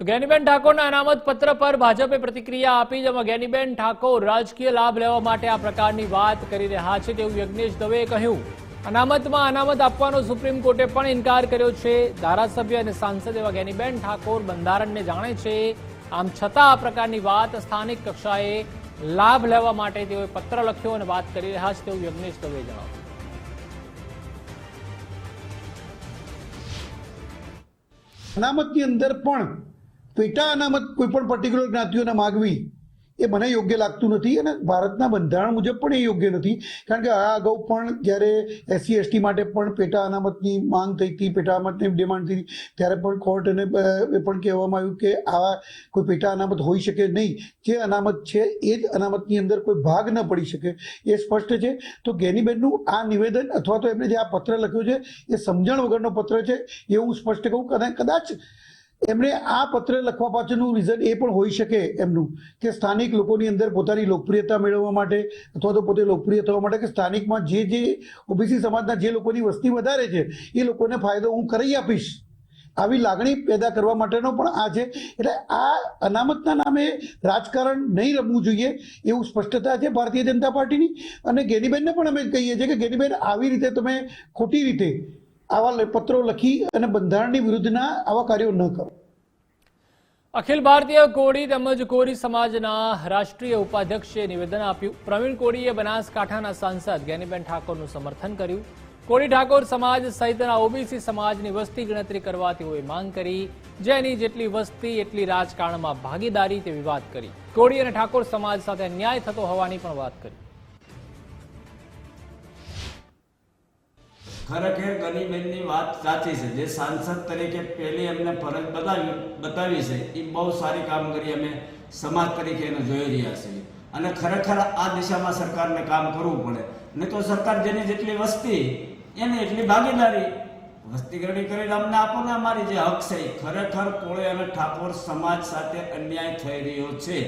તો જ્ઞાનીબેન ઠાકોરના અનામત પત્ર પર ભાજપે પ્રતિક્રિયા આપી, જેમાં જ્ઞાનીબેન ઠાકોર રાજકીય લાભ લેવા માટે આ પ્રકારની વાત કરી રહ્યા છે તેવું યજ્ઞેશ દવેએ કહ્યું. અનામતમાં અનામત આપવાનો સુપ્રીમ કોર્ટે પણ ઇનકાર કર્યો છે. ધારાસભ્ય અને સાંસદ એવા જ્ઞાનીબેન ઠાકોર બંધારણને જાણે છે. આમ છતાં આ પ્રકારની વાત સ્થાનિક કક્ષાએ લાભ લેવા માટે તેઓએ પત્ર લખ્યો અને વાત કરી રહ્યા છે તેવું યજ્ઞેશ દવેએ જણાવ્યું. અનામતની અંદર પણ પેટા અનામત કોઈ પણ પર્ટિક્યુલર જ્ઞાતિઓને માગવી એ મને યોગ્ય લાગતું નથી અને ભારતના બંધારણ મુજબ પણ એ યોગ્ય નથી. કારણ કે આ અગાઉ પણ જ્યારે એસસી એસટી માટે પણ પેટા અનામતની માંગ થઈ હતી, પેટા અનામતની ડિમાન્ડ થઈ ત્યારે પણ કોર્ટ અને એ પણ કહેવામાં આવ્યું કે આવા કોઈ પેટા અનામત હોઈ શકે નહીં. જે અનામત છે એ જ અનામતની અંદર કોઈ ભાગ ન પડી શકે. એ સ્પષ્ટ છે. તો ગેનીબેનનું આ નિવેદન અથવા તો એમણે જે આ પત્ર લખ્યો છે, એ સમજણ વગરનો પત્ર છે એ હું સ્પષ્ટ કહું. કદાચ કદાચ એમણે આ પત્ર લખવા પાછળનું રીઝન એ પણ હોઈ શકે એમનું કે સ્થાનિક લોકોની અંદર પોતાની લોકપ્રિયતા મેળવવા માટે અથવા તો પોતે લોકપ્રિય થવા માટે કે સ્થાનિકમાં જે જે ઓબીસી સમાજના જે લોકોની વસ્તી વધારે છે, એ લોકોને ફાયદો હું કરી આપીશ. આવી લાગણી પેદા કરવા માટેનો પણ આ છે. એટલે આ અનામતના નામે રાજકારણ નહીં રમવું જોઈએ એવું સ્પષ્ટતા છે ભારતીય જનતા પાર્ટીની. અને ગેનીબેનને પણ અમે કહીએ છીએ કે ગેનીબેન આવી રીતે તમે ખોટી રીતે આવા પત્રો લખી અને બંધારણની વિરુદ્ધના આવા કાર્યો ન કરો. અખિલ ભારતીય કોળી તેમજ કોરી સમાજના રાષ્ટ્રીય ઉપાધ્યક્ષે નિવેદન આપ્યું. પ્રવીણ કોળીએ બનાસકાંઠાના સાંસદ જ્ઞાનીબેન ઠાકોરનું સમર્થન કર્યું. કોળી ઠાકોર સમાજ સહિતના ઓબીસી સમાજની વસ્તી ગણતરી કરવા તેઓએ માંગ કરી. જેની જેટલી વસ્તી, એટલી રાજકારણમાં ભાગીદારી તેવી વાત કરી. કોળી અને ઠાકોર સમાજ સાથે અન્યાય થતો હોવાની પણ વાત કરી. ખરેખર ગનીબેનની વાત સાચી છે. જે સાંસદ તરીકે પહેલી એમને ફરજ બતાવી બતાવી છે એ બહુ સારી કામગીરી અમે સમાજ તરીકે એને જોઈ રહ્યા છીએ. અને ખરેખર આ દિશામાં સરકારને કામ કરવું પડે. નહીં તો સરકાર જેની જેટલી વસ્તી, એની એટલી ભાગીદારી. વસ્તી ગણતરી કરીને અમને આપો ને અમારી જે હક છે ખરેખર કોળે અને ઠાકોર સમાજ સાથે અન્યાય થઈ રહ્યો છે.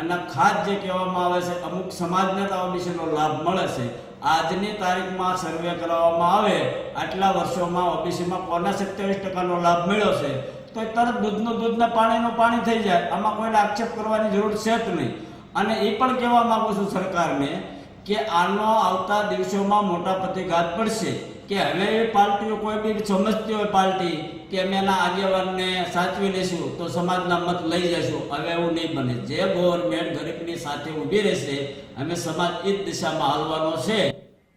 એના ખાસ જે કહેવામાં આવે છે, અમુક સમાજને તો આ વિશેનો લાભ મળે છે. આજની તારીખમાં સર્વે કરવામાં આવે, આટલા વર્ષોમાં ઓબીસીમાં કોના સત્યાવીસ ટકાનો લાભ મળ્યો છે. તો એ તરત દૂધનું દૂધને પાણીનું પાણી થઈ જાય. આમાં કોઈને આક્ષેપ કરવાની જરૂર છે જ નહીં. અને એ પણ કહેવા માગું છું સરકારને કે આનો આવતા દિવસોમાં મોટા પ્રતિઘાત પડશે. કે હવે એ પાર્ટીઓ કોઈ બી સમજતી હોય પાર્ટી કે અમે એના આગેવાનને સાચવી લઈશું, તો સમાજના મત લઈ જઈશું હવે એવું નહીં બને. જે ગવર્મેન્ટ ગરીબની સાથે ઊભી રહેશે, અમે સમાજ એ જ દિશામાં હાલવાનો છે.